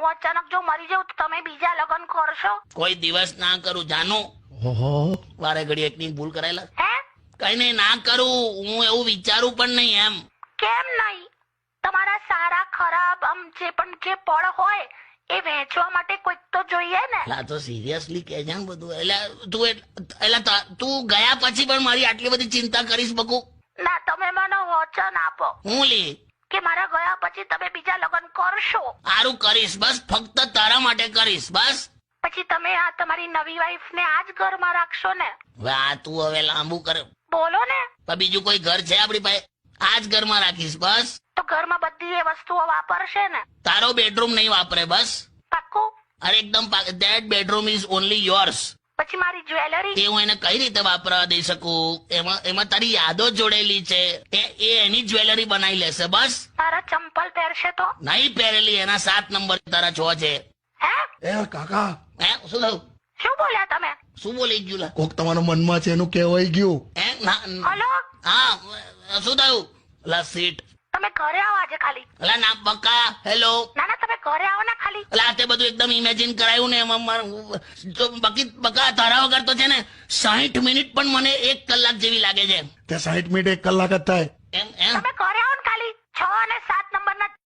હું અચાનક જો મરી જાઉં તો તમે બીજા લગ્ન કરશો? કોઈ દિવસ ના કરું જાનું. વારે ઘડી એકની ભૂલ કરાયેલા. હે? કઈ નહીં ના કરું. હું એવું વિચારું પણ નહીં એમ. કેમ નહીં? તમારા સારા ખરાબ આમ જે પણ જે પળ હોય એ વેચવા માટે કોઈક તો જોઈએ ને. લા તો સિરિયસલી કે છે ને બધું. એટલે તું એટ- એટલે તું ગયા પછી પણ મારી આટલી બધી ચિંતા કરીશ બકુ. ના તમે મને વચન આપો. હું લી? કે મારા ગયા પછી તમે બીજા લગ્ન કરશો? સારું કરીશ બસ ફક્ત તારા માટે કરીશ બસ. પછી તમે આ તમારી નવી વાઈફ ને આ જ ઘરમાં રાખશો ને? હવે આ તું હવે લાંબુ કર. બોલો ને. પણ બીજું કોઈ ઘર છે આપણી પાસે? આ જ ઘરમાં રાખીશ બસ. તો ઘરમાં બધી એ વસ્તુઓ વાપરશે ને? તારો બેડરૂમ નહીં વાપરે બસ. પાક્કું? અરે એકદમ that bedroom is only yours પછી મારી જ્વેલરી તે હું એને કઈ રીતે વાપરવા દઈ શકું? એમાં એમાં તારી યાદો જોડેલી છે. એ એ એની જ્વેલરી બનાવી લેશે બસ. તારા ચંપલ પહેરશે તો? નહીં પહેરેલી એના સાત નંબર તારા છો છે. હે? એ કાકા. હે શું થયું? શું બોલ્યા તમે? શું બોલી ગયું કોક તમારા મનમાં છે એનું કહેવાય ગયું. હે ના હલો? હા શું થયું? લા સીટ તમે ઘરે આવો આજે ખાલી. અલા ના બકા હેલો ના ના આવો ને ખાલી. અલા આ તે બધું એકદમ ઇમેજિન કરાયું ને એમાં મારું બાકી બકા તારા વગર તો છે ને સાહીઠ મિનિટ પણ મને એક કલાક જેવી લાગે છે. તે સાઠ મિનિટ એક કલાક જ થાય. એમ એમ.